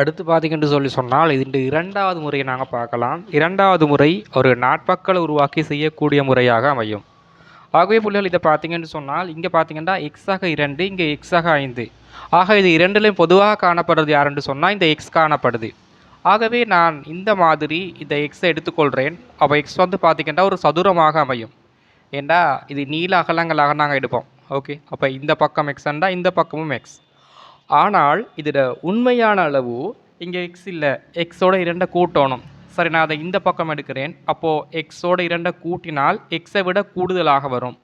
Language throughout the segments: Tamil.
அடுத்து பார்த்தீங்கன்னு சொல்லி சொன்னால் இது இரண்டாவது முறையை நாங்கள் பார்க்கலாம். இரண்டாவது முறை ஒரு நாட்பக்களை உருவாக்கி செய்யக்கூடிய முறையாக அமையும். ஆகவே புள்ளிகள் இதை பார்த்தீங்கன்னு சொன்னால் இங்கே பார்த்தீங்கன்னா எக்ஸாக இரண்டு இங்கே எக்ஸாக ஐந்து. ஆக இது இரண்டுலையும் பொதுவாக காணப்படுறது யாருன்னு சொன்னால் இந்த எக்ஸ் காணப்படுது. ஆகவே நான் இந்த மாதிரி இந்த எக்ஸை எடுத்துக்கொள்கிறேன். அப்போ எக்ஸ் வந்து பார்த்திங்கன்னா ஒரு சதுரமாக அமையும். ஏண்டா இது நீல அகலங்களாக நாங்கள் எடுப்போம். ஓகே அப்போ இந்த பக்கம் எக்ஸ்ண்டா இந்த பக்கமும் எக்ஸ் ஆனால் இதில் உண்மையான அளவு இங்கே எக்ஸ் இல்லை. எக்ஸோட இரண்டை கூட்டணும். சரி நான் அதை இந்த பக்கம் எடுக்கிறேன். அப்போது எக்ஸோட இரண்டை கூட்டினால் எக்ஸை விட கூடுதலாக வரும்.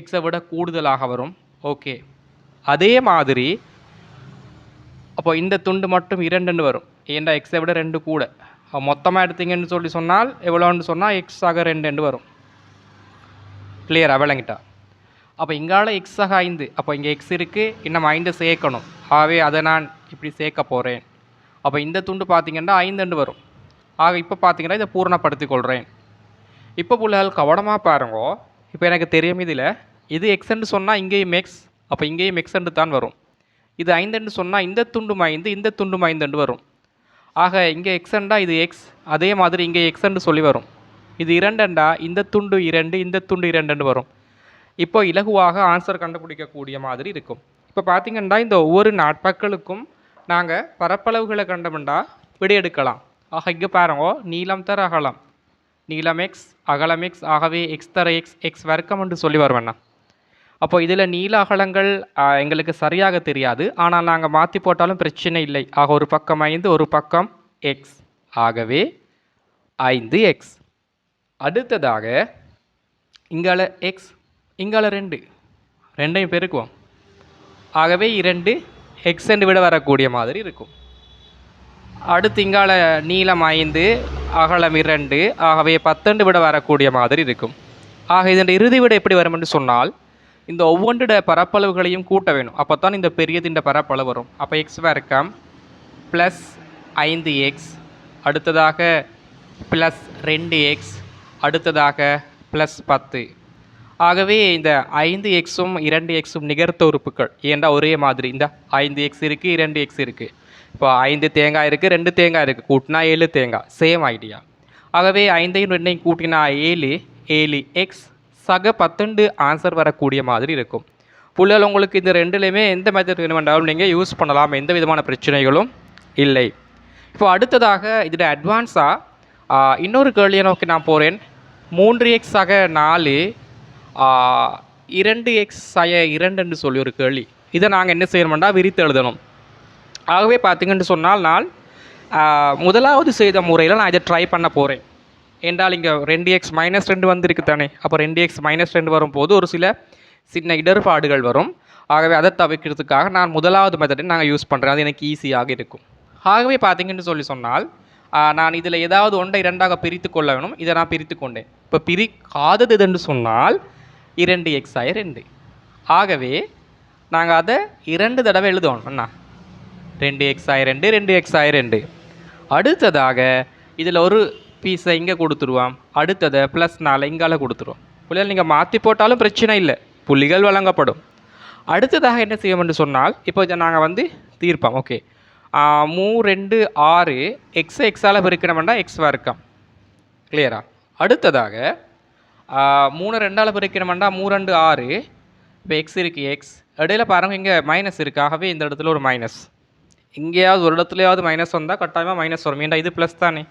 எக்ஸை விட கூடுதலாக வரும். ஓகே அதே மாதிரி அப்போ இந்த துண்டு மட்டும் இரண்டுன்னு வரும். ஏண்டா எக்ஸை விட ரெண்டு கூட? மொத்தமாக எடுத்தீங்கன்னு சொல்லி சொன்னால் எவ்வளோன்னு சொன்னால் எக்ஸ் ஆக ரெண்டு வரும். கிளியராக விளங்கிட்டா? அப்போ இங்கால எக்ஸ் ஆக ஐந்து. அப்போ இங்கே எக்ஸ் இருக்குது இன்னும் ஐந்து சேர்க்கணும். ஆகவே அதை நான் இப்படி சேர்க்க போகிறேன் அப்போ இந்த துண்டு பார்த்திங்கன்னா ஐந்துண்டு வரும். ஆக இப்போ பார்த்திங்கன்னா இதை பூரணப்படுத்தி கொள்கிறேன் இப்போ பிள்ளைகள் கவனமாக பாருங்கோ. இப்போ எனக்கு தெரியும் இதில். இது எக்ஸ்ன்னு சொன்னால் இங்கேயும் எக்ஸ் அப்போ இங்கேயும் எக்ஸ்ன்னு தான் வரும். இது ஐந்துன்னு சொன்னால் இந்த துண்டு ஐந்து இந்த துண்டு ஐந்துண்டு வரும். ஆக இங்கே எக்ஸ்ண்டா இது எக்ஸ் அதே மாதிரி இங்கே எக்ஸ்ன்னு சொல்லி வரும். இது இரண்டண்டா இந்த துண்டு இரண்டு இந்த துண்டு இரண்டுன்னு வரும். இப்போ இலகுவாக ஆன்சர் கண்டுபிடிக்கக்கூடிய மாதிரி இருக்கும். இப்போ பார்த்தீங்கன்னா இந்த ஒவ்வொரு நாட்பக்களுக்கும் நாங்கள் பரப்பளவுகளை கண்டோம்னா விடையெடுக்கலாம். ஆக இங்கே பாருங்க நீளம் தர அகலம். நீளம் எக்ஸ் அகலம் எக்ஸ் ஆகவே எக்ஸ் தர எக்ஸ் எக்ஸ் வர்க்கம் என்று சொல்லி வருவேண்ணா அப்போ இதில் நீள அகலங்கள் எங்களுக்கு சரியாக தெரியாது. ஆனால் நாங்கள் மாற்றி போட்டாலும் பிரச்சனை இல்லை. ஆக ஒரு பக்கம் ஐந்து ஒரு பக்கம் எக்ஸ் ஆகவே ஐந்து எக்ஸ் அடுத்ததாக இங்கால எக்ஸ் இங்கால ரெண்டு. ரெண்டையும் பெருக்குவோம். ஆகவே இரண்டு எக்ஸ் விட வரக்கூடிய மாதிரி இருக்கும். அடுத்து இங்கால நீளம் ஐந்து அகலம் இரண்டு ஆகவே பத்தெண்டு விட வரக்கூடிய மாதிரி இருக்கும். ஆக இதன் இறுதி விட எப்படி வரும் என்று சொன்னால் இந்த ஒவ்வொன்றுட பரப்பளவுகளையும் கூட்ட வேணும். அப்போ தான் இந்த பெரியதின் பரப்பளவு வரும். அப்போ எக்ஸ் வர்க்கம் ப்ளஸ் ஐந்து எக்ஸ் அடுத்ததாக ப்ளஸ் ரெண்டு எக்ஸ் அடுத்ததாக ப்ளஸ் பத்து. ஆகவே இந்த ஐந்து எக்ஸும் இரண்டு எக்ஸும் நிகர்த்த உறுப்புகள். ஏன்டா ஒரே மாதிரி? இந்த ஐந்து எக்ஸ் இருக்குது இரண்டு எக்ஸ் இருக்குது இப்போ ஐந்து தேங்காய் இருக்குது ரெண்டு தேங்காய் இருக்குது கூட்டினா ஏழு தேங்காய். சேம் ஐடியா ஆகவே ஐந்தையும் ரெண்டையும் கூட்டினா ஏழு. ஏழு எக்ஸ் சக பத்தொண்டு ஆன்சர் வரக்கூடிய மாதிரி இருக்கும். புள்ளல் உங்களுக்கு இந்த ரெண்டுலேயுமே எந்த மெத்தட் வேணுமென்றாலும் நீங்கள் யூஸ் பண்ணலாம். எந்த விதமான பிரச்சனைகளும் இல்லை. இப்போ அடுத்ததாக இதில் அட்வான்ஸாக இன்னொரு கேள்வியை நோக்கி நான் போகிறேன் மூன்று எக்ஸ் நாலு இரண்டு எக்ஸ் சய இரண்டுன்னு சொல்லி ஒரு கேள்வி. இதை நாங்கள் என்ன செய்யணும்னா விரித்து எழுதணும். ஆகவே பார்த்தீங்கன்னு சொன்னால் நான் முதலாவது செய்த முறையில் நான் இதை ட்ரை பண்ண போகிறேன் என்றால் இங்கே ரெண்டு எக்ஸ் மைனஸ் ரெண்டு வந்திருக்கு தானே. அப்போ ரெண்டு எக்ஸ் மைனஸ் ரெண்டு வரும்போது ஒரு சில சின்ன இடர்பாடுகள் வரும். ஆகவே அதை தவிர்க்கிறதுக்காக நான் முதலாவது மெத்தடை நாங்கள் யூஸ் பண்ணுறேன் அது எனக்கு ஈஸியாக இருக்கும். ஆகவே பார்த்தீங்கன்னு சொல்லி சொன்னால் நான் இதில் ஏதாவது ஒன்றை இரண்டாக பிரித்து கொள்ள வேணும். இதை நான் பிரித்து கொண்டேன். இப்போ பிரிக்காதது என்று சொன்னால் இரண்டு எக்ஸ் ஆய ரெண்டு. ஆகவே நாங்கள் அதை இரண்டு தடவை எழுதுவோம் அண்ணா. ரெண்டு எக்ஸ் ஆய ரெண்டு ரெண்டு எக்ஸ் ஆய ரெண்டு. அடுத்ததாக இதில் ஒரு பீஸை இங்கே கொடுத்துருவோம். அடுத்ததை ப்ளஸ் நாலு இங்கால கொடுத்துருவோம். புள்ளிகள் நீங்கள் மாற்றி போட்டாலும் பிரச்சனை இல்லை. புள்ளிகள் வழங்கப்படும். அடுத்ததாக என்ன செய்யணும்னு சொன்னால் இப்போ இதை நாங்கள் வந்து தீர்ப்போம். ஓகே மூ ரெண்டு ஆறு எக்ஸ் எக்ஸால் பெருக்கணும்னா எக்ஸ் வர்க்கம். கிளியரா அடுத்ததாக மூணு ரெண்டால் பெருக்கணும்னா மூணு ரெண்டு ஆறு. இப்போ எக்ஸ் இருக்குது எக்ஸ் இடையில பாருங்க இங்கே மைனஸ் இருக்காகவே இந்த இடத்துல ஒரு மைனஸ் எங்கேயாவது ஒரு இடத்துலையாவது மைனஸ் வந்தால் கட்டாயமாக மைனஸ் வரும். ஏன்டா இது ப்ளஸ் தானே?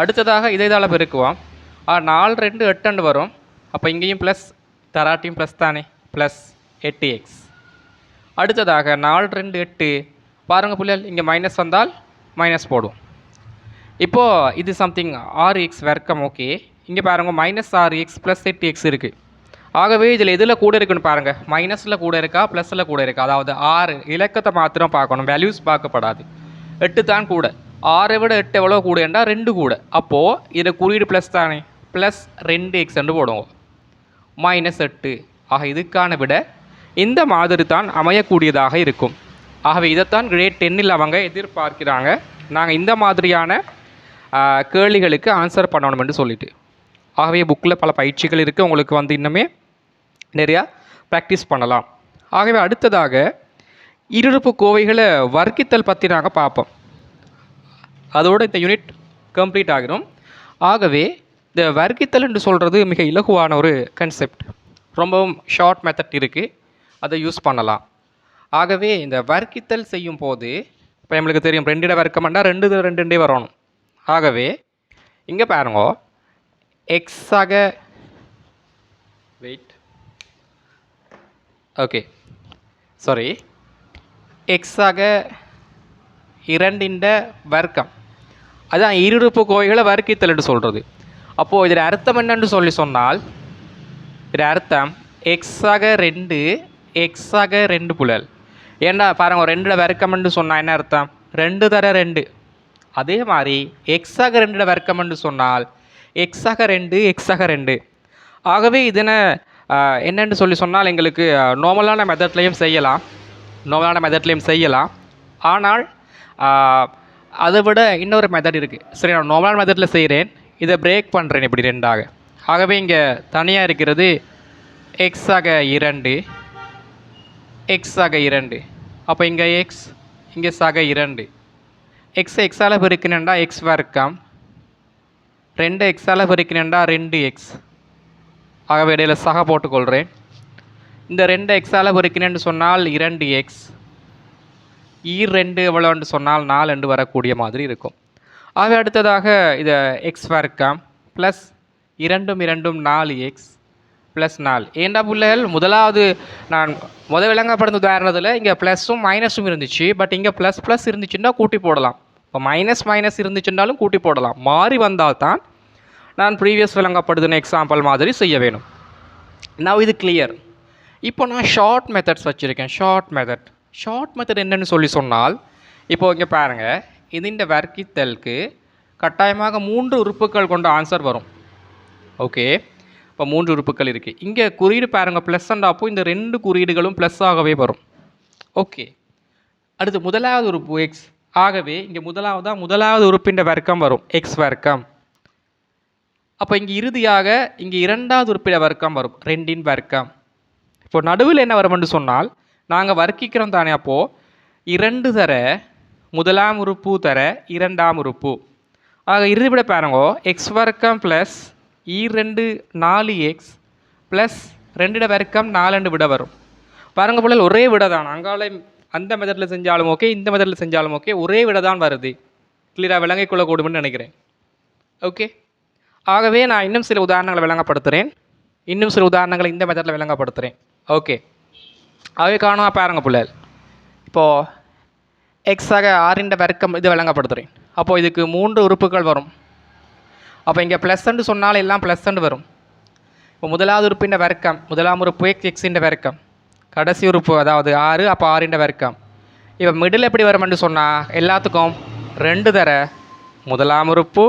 அடுத்ததாக இதை இதால் பெருக்குவோம். நாலு ரெண்டு எட்டுண்டு வரும். அப்போ இங்கேயும் ப்ளஸ் தராட்டியும் ப்ளஸ் தானே? ப்ளஸ் எட்டு எக்ஸ் அடுத்ததாக நாலு ரெண்டு எட்டு. பாருங்கள் புள்ளிகள் இங்கே மைனஸ் வந்தால் மைனஸ் போடும் இப்போது இது சம்திங் ஆறு எக்ஸ் வர்க்கம் ஓகே இங்கே பாருங்கள் மைனஸ் ஆறு எக்ஸ் ப்ளஸ் எட்டு எக்ஸ் இருக்குது ஆகவே இதில் எதில் கூட இருக்குன்னு பாருங்கள் மைனஸில் கூட இருக்கா ப்ளஸில் கூட இருக்கா? அதாவது ஆறு இலக்கத்தை மாத்திரம் பார்க்கணும். வேல்யூஸ் பார்க்கப்படாது. எட்டு தான் கூட. ஆறை விட எட்டு எவ்வளோ கூடண்டா ரெண்டு கூட. அப்போது இதில் குறியீடு ப்ளஸ் தானே? ப்ளஸ் ரெண்டு எக்ஸ் என்று போடுவோம். மைனஸ் எட்டு. ஆக இதுக்கான விட இந்த மாதிரி தான் அமையக்கூடியதாக இருக்கும். ஆகவே இதைத்தான் கிரேட் டென்னில் அவங்க எதிர்பார்க்கிறாங்க. நாங்கள் இந்த மாதிரியான கேள்விகளுக்கு ஆன்சர் பண்ணணும்னு சொல்லிட்டு. ஆகவே புக்கில் பல பயிற்சிகள் இருக்குது உங்களுக்கு வந்து இன்னுமே நிறையா ப்ராக்டிஸ் பண்ணலாம். ஆகவே அடுத்ததாக இருப்பு கோவைகளை வர்க்கித்தல் பற்றி நாங்கள் பார்ப்போம். அதோடு இந்த யூனிட் கம்ப்ளீட் ஆகிடும் ஆகவே இந்த வர்க்கித்தல் என்று சொல்கிறது மிக இலகுவான ஒரு கன்செப்ட் ரொம்பவும் ஷார்ட் மெத்தட் இருக்குது அதை யூஸ் பண்ணலாம். ஆகவே இந்த வர்க்கித்தல் செய்யும் போது இப்போ நம்மளுக்கு தெரியும் ரெண்டிட வர்க்கம்னா ரெண்டு ரெண்டு வரணும். ஆகவே இங்கே பாருங்க. எக்ஸாக வெயிட் ஓகே சாரி எக்ஸாக இரண்டிண்ட வர்க்கம். அதான் இருறுப்பு கோவைகளை வர்க்கித்தல்னு சொல்கிறது அப்போது இதில் அர்த்தம் என்னன்னு சொல்லி சொன்னால் இதில் அர்த்தம் எக்ஸாக ரெண்டு எக்ஸாக ரெண்டு புழல் ஏன்னா பாருங்க ரெண்டில் வர்க்கம்னு சொன்னால் என்ன அர்த்தம்? ரெண்டு தர ரெண்டு. அதே மாதிரி எக்ஸாக ரெண்டில் வர்க்கம்னு சொன்னால் எக்ஸாக ரெண்டு எக்ஸாக ரெண்டு. ஆகவே இதனை என்னென்னு சொல்லி சொன்னால் எங்களுக்கு நார்மலான மெத்தட்லேயும் செய்யலாம். நார்மலான மெத்தட்லேயும் செய்யலாம். ஆனால் அதை விட இன்னொரு மெத்தட் இருக்குது சரி நான் நார்மலான மெத்தடில் செய்கிறேன் இதை பிரேக் பண்ணுறேன் இப்படி ரெண்டாக. ஆகவே இங்கே தனியாக இருக்கிறது எக்ஸ் இரண்டு எக்ஸ் இரண்டு. அப்போ இங்கே எக்ஸ் இங்கே சக இரண்டு. எக்ஸ் எக்ஸால் பெருக்கினேன்டா எக்ஸ் வர்க்கம். ரெண்டு எக்ஸால் பெருக்கினேன்டா ரெண்டு எக்ஸ் ஆகவே இடையில் சக போட்டுக்கொள்கிறேன் இந்த ரெண்டு எக்ஸால் பெருக்கினேன்னு சொன்னால் இரண்டு எக்ஸ் ஈர் ரெண்டு எவ்வளோன்னு சொன்னால் நாலு ரெண்டு வரக்கூடிய மாதிரி இருக்கும். ஆகவே அடுத்ததாக இதை எக்ஸ் வர்க்கம். ப்ளஸ் இரண்டும் இரண்டும் நாலு எக்ஸ் ப்ளஸ் நாலு. ஏண்டா பிள்ளைகள்? முதலாவது நான் முத விளங்கப்படுத்த உதாரணத்தில் இங்கே ப்ளஸ்ஸும் மைனஸும் இருந்துச்சு. பட் இங்கே ப்ளஸ் ப்ளஸ் இருந்துச்சுன்னா கூட்டி போடலாம். இப்போ மைனஸ் மைனஸ் இருந்துச்சுன்னாலும் கூட்டி போடலாம். மாறி வந்தால் தான் நான் ப்ரீவியஸ் விளங்கப்படுதுன எக்ஸாம்பிள் மாதிரி செய்ய வேணும். நான் இது கிளியர் இப்போ நான் ஷார்ட் மெத்தட்ஸ் வச்சுருக்கேன். ஷார்ட் மெத்தட் ஷார்ட் மெத்தட் என்னென்னு சொல்லி சொன்னால் இப்போ இங்கே பாருங்கள் இதுண்ட வர்க்கித்தலுக்கு கட்டாயமாக மூன்று உறுப்புகள் கொண்ட ஆன்சர் வரும். ஓகே இப்போ மூன்று உறுப்புகள் இருக்குது இங்கே குறியீடு பாருங்க. ப்ளஸ் அண்ட் அப்போ இந்த ரெண்டு குறியீடுகளும் ப்ளஸ் ஆகவே வரும். ஓகே அடுத்து முதலாவது உறுப்பு எக்ஸ் ஆகவே இங்கே முதலாவதாக முதலாவது உறுப்பின் வர்க்கம் வரும். எக்ஸ் வர்க்கம். அப்போ இங்கே இறுதியாக இங்கே இரண்டாவது உறுப்பிட வர்க்கம் வரும். ரெண்டின் வர்க்கம். இப்போ நடுவில் என்ன வரும்னு சொன்னால் நாங்கள் வர்க்கிக்கிறோம் தானே அப்போது இரண்டு தர முதலாம் உறுப்பு தர இரண்டாம் உறுப்பு. ஆக இறுதிவிட பாருங்கோ எக்ஸ் வர்க்கம் ப்ளஸ் இ e ரெண்டு நாலு எக்ஸ் ப்ளஸ் ரெண்டிட வர்க்கம் நாலண்டு விட வரும். பாருங்க போல ஒரே விட தான். அங்கால அந்த மெத்தடில் செஞ்சாலும் ஓகே இந்த மெத்தடில் செஞ்சாலும் ஓகே ஒரே விட தான் வருது. கிளியராக விளங்கிக் கொள்ளக்கூடும்னு நினைக்கிறேன். ஓகே ஆகவே நான் இன்னும் சில உதாரணங்களை விளங்கப்படுத்துகிறேன் இன்னும் சில உதாரணங்களை இந்த மெத்தடில் விளங்கப்படுத்துகிறேன் ஓகே ஆகவே காணும் பாருங்க பிள்ளைகள். இப்போது எக்ஸாக ஆறின் வர்க்கம் இது விளங்கப்படுத்துகிறேன் அப்போது இதுக்கு மூன்று உறுப்புகள் வரும். அப்போ இங்கே ப்ளஸ்ன்னு சொன்னால் எல்லாம் ப்ளஸ்ன்னு வரும். இப்போ முதலாவது உறுப்பின் வர்க்கம் முதலாம் உறுப்பு எக்ஸ் எக்ஸின் வர்க்கம். கடைசி உறுப்பு அதாவது ஆறு அப்போ ஆறின் வர்க்கம். இப்போ மிடில் எப்படி வரும்னு சொன்னால் எல்லாத்துக்கும் ரெண்டு தர முதலாம் உறுப்பு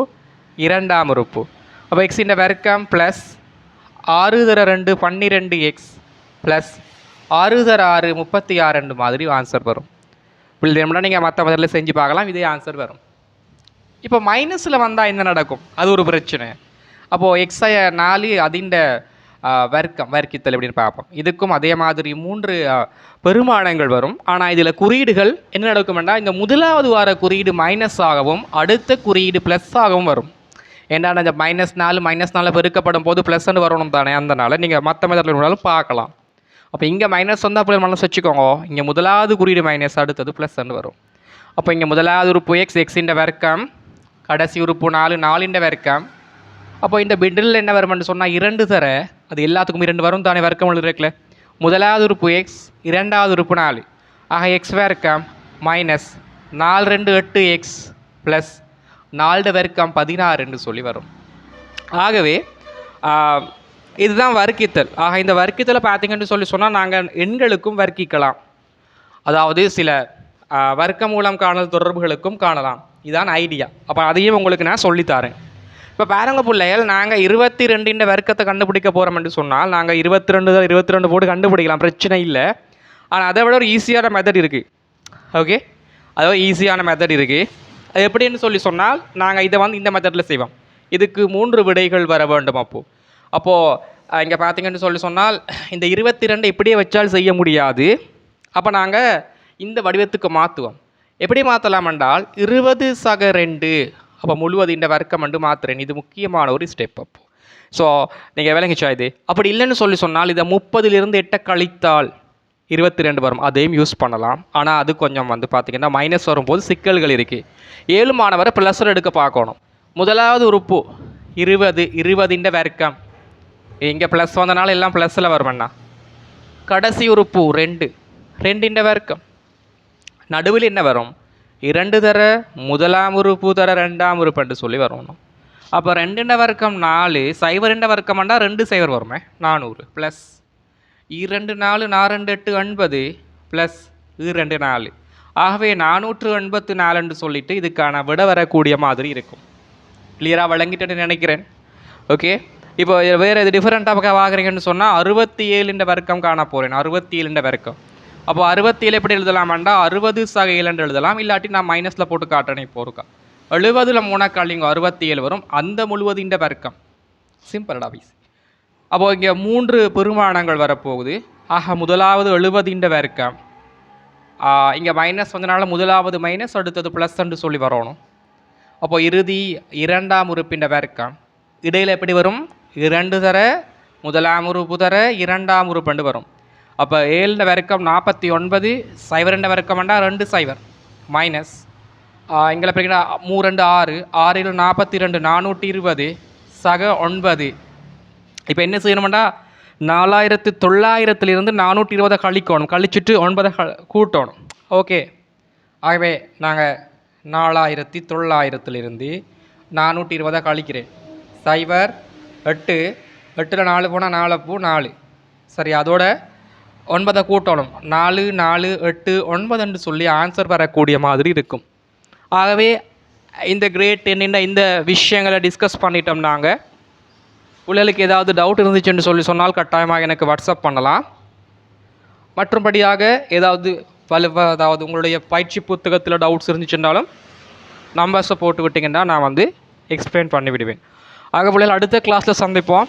இரண்டாம் உறுப்பு. அப்போ எக்ஸின் வர்க்கம் ப்ளஸ் ஆறு தர ரெண்டு பன்னிரெண்டு எக்ஸ் ப்ளஸ் ஆறு தர ஆறு முப்பத்தி ஆறு ரெண்டு மாதிரி ஆன்சர் வரும். இப்படி வேணும்னா நீங்கள் மற்ற முதல்ல செஞ்சு பார்க்கலாம் இதே ஆன்சர் வரும். இப்போ மைனஸில் வந்தால் என்ன நடக்கும்? அது ஒரு பிரச்சனை. அப்போது எக்ஸை நாலு அதிண்ட வர்க்கம் வர்க்கித்தல் அப்படின்னு பார்ப்போம். இதுக்கும் அதே மாதிரி மூன்று பெருமானங்கள் வரும். ஆனால் இதில் குறியீடுகள் என்ன நடக்கும்னா இந்த முதலாவது வார குறியீடு மைனஸ் ஆகவும் அடுத்த குறியீடு ப்ளஸ் ஆகவும் வரும். ஏன்னா இந்த மைனஸ் நாலு மைனஸ் நாலு பெருக்கப்படும் போது ப்ளஸ்ன்னு வரணும் தானே அதனால் நீங்கள் மற்ற மெத்தடில் வேணாலும் பார்க்கலாம். அப்போ இங்கே மைனஸ் வந்தால் பிள்ளை மனசு வச்சுக்கோங்க. இங்கே முதலாவது குறியீடு மைனஸ் அடுத்தது ப்ளஸ்ன்னு வரும். அப்போ இங்கே முதலாவது உறுப்பு எக்ஸ் எக்ஸின்ற வர்க்கம் கடைசி உறுப்பு நாலு நாலின்ற வர்க்கம் அப்போ இந்த பிண்டில் என்ன வரும்னு சொன்னால் இரண்டு தர அது எல்லாத்துக்கும் இரண்டு வரும் தானே வர்க்கம் இருக்குல்ல? முதலாவது உறுப்பு எக்ஸ் இரண்டாவது உறுப்பு நாலு. ஆக எக்ஸ் வர்க்கம் மைனஸ் நாலு ரெண்டு எட்டு எக்ஸ் ப்ளஸ் நாலு வர்க்கம் பதினாறுன்னு சொல்லி வரும். ஆகவே இதுதான் வர்க்கித்தல். ஆக இந்த வர்க்கித்தலை பார்த்தீங்கன்னு சொல்லி சொன்னால் நாங்கள் எண்களுக்கும் வர்க்கிக்கலாம். அதாவது சில வர்க்க மூலம் காணல் தொடர்புகளுக்கும் காணலாம். இதான் ஐடியா அப்போ அதையும் உங்களுக்கு நான் சொல்லித்தாரேன் இப்போ பாருங்க பிள்ளைகள் நாங்கள் இருபத்தி ரெண்டின் வர்க்கத்தை கண்டுபிடிக்க போகிறோம்னு சொன்னால் நாங்கள் இருபத்தி ரெண்டு இருபத்தி ரெண்டு போட்டு கண்டுபிடிக்கலாம் பிரச்சனை இல்லை. ஆனால் அதை விட ஒரு ஈஸியான மெத்தட் இருக்குது ஓகே அதாவது ஈஸியான மெத்தட் இருக்குது அது எப்படின்னு சொல்லி சொன்னால் நாங்கள் இதை வந்து இந்த மெத்தடில் செய்வோம். இதுக்கு மூன்று விடைகள் வர வேண்டும் அப்போது அப்போது இங்கே பார்த்தீங்கன்னு சொல்லி சொன்னால் இந்த இருபத்தி ரெண்டு இப்படியே வச்சால் செய்ய முடியாது. அப்போ நாங்கள் இந்த வடிவத்துக்கு மாற்றுவோம் எப்படி மாற்றலாம் என்றால் இருபது சக ரெண்டு அப்போ முழுவது இந்த മുഴുവതിൻ്റെ വർക്കമുണ്ട് മാത്രമേ இது முக்கியமான ஒரு ஸ்டெப் அப்போ. ஸோ நீங்கள் விளங்கிச்சா இது அப்படி இல்லைன்னு சொல்லி சொன்னால் இதை முப்பதுலேருந்து எட்டை கழித்தால் இருபத்தி ரெண்டு வரும். அதையும் யூஸ் பண்ணலாம். ஆனால் அது கொஞ்சம் வந்து பார்த்திங்கன்னா மைனஸ் வரும்போது சிக்கல்கள் இருக்குது ஏழு மாணவரை ப்ளஸர் எடுக்க பார்க்கணும். முதலாவது உறுப்பு இருபது இருபதிண்ட வர்க்கம். இங்கே ப்ளஸ் வந்தனால எல்லாம் ப்ளஸில் வருமண்ணா கடைசி உறுப்பு ரெண்டு. ரெண்டுண்ட வர்க்கம். நடுவில் என்ன வரும்? இரண்டு தர முதலாம் உறுப்பு தர ரெண்டாம் உறுப்புன்ட்டு சொல்லி வரணும் அப்போ ரெண்டுண்ட வர்க்கம் நாலு சைவரெண்ட வர்க்கம்னா ரெண்டு சைவர் வருமே? நானூறு ப்ளஸ் இரண்டு நாலு நாரெண்டு எட்டு ஒன்பது ப்ளஸ் ரெண்டு நாலு. ஆகவே நானூற்று எண்பத்து நாலுன்னு சொல்லிட்டு இதுக்கான விட வரக்கூடிய மாதிரி இருக்கும். கிளியராக வழங்கிட்டேன்னு நினைக்கிறேன். ஓகே இப்போ வேறு எது டிஃப்ரெண்ட்டாக பார்க்குறீங்கன்னு சொன்னால் அறுபத்தி ஏழுன்ற வர்க்கம் காண போகிறேன் அறுபத்தி ஏழுன்ற வர்க்கம். அப்போ அறுபத்தி ஏழு எப்படி எழுதலாமாண்டா? அறுபது சக ஏழுன்னு எழுதலாம். இல்லாட்டி நான் மைனஸில் போட்டு காட்டுறேன் இப்போ இருக்கா எழுபதில் இங்கே அறுபத்தி ஏழு வரும். அந்த முழுவதின்ற பெருக்கம். சிம்பிளடா பீஸ் அப்போ இங்கே மூன்று பெருமானங்கள் வரப்போகுது. ஆக முதலாவது எழுபதின்ற பெருக்கம். இங்கே மைனஸ் வந்தனால முதலாவது மைனஸ் அடுத்தது ப்ளஸ்ன்னு சொல்லி வரணும். அப்போ இறுதி இரண்டாம் உறுப்பின் பெருக்கம். இடையில் எப்படி வரும்? இரண்டு தர முதலாம் உறுப்பு தர இரண்டாம் உறுப்புண்டு வரும். அப்போ ஏழுன்ற விறக்கம் நாற்பத்தி ஒன்பது சைவரெண்ட வர்க்கம்ண்டா ரெண்டு சைவர். மைனஸ் எங்களை பார்த்தீங்கன்னா மூ ரெண்டு ஆறு ஆறில் நாற்பத்தி ரெண்டு நானூற்றி இருபது சக ஒன்பது. இப்போ என்ன செய்யணும்டா நாலாயிரத்து தொள்ளாயிரத்துலேருந்து நானூற்றி இருபதை கழிக்கணும். கழிச்சிட்டு ஒன்பதை க- கூட்டணும். ஓகே. ஆகவே நாங்கள் நாலாயிரத்தி தொள்ளாயிரத்துலேருந்து நானூற்றி இருபதை கழிக்கிறேன். சைபர் எட்டு எட்டில் நாலு போனால் நாலு பூ நாலு. சரி அதோட ஒன்பதை கூட்டணும். நாலு நாலு எட்டு ஒன்பதுன்னு சொல்லி ஆன்சர் வரக்கூடிய மாதிரி இருக்கும். ஆகவே இந்த கிரேட் டென்னின் இந்த விஷயங்களை டிஸ்கஸ் பண்ணிட்டோம் நாங்கள் உங்களுக்கு ஏதாவது டவுட் இருந்துச்சுன்னு சொல்லி சொன்னால் கட்டாயமாக எனக்கு வாட்ஸ்அப் பண்ணலாம். மற்றும்படியாக ஏதாவது வலுவ அதாவது உங்களுடைய பயிற்சி புத்தகத்தில் டவுட்ஸ் இருந்துச்சுன்னாலும் நம்பர்ஸை போட்டு விட்டிங்கன்னா நான் வந்து எக்ஸ்பிளைன் பண்ணி விடுவேன் ஆக பிள்ளைகள் அடுத்த கிளாஸில் சந்திப்போம்.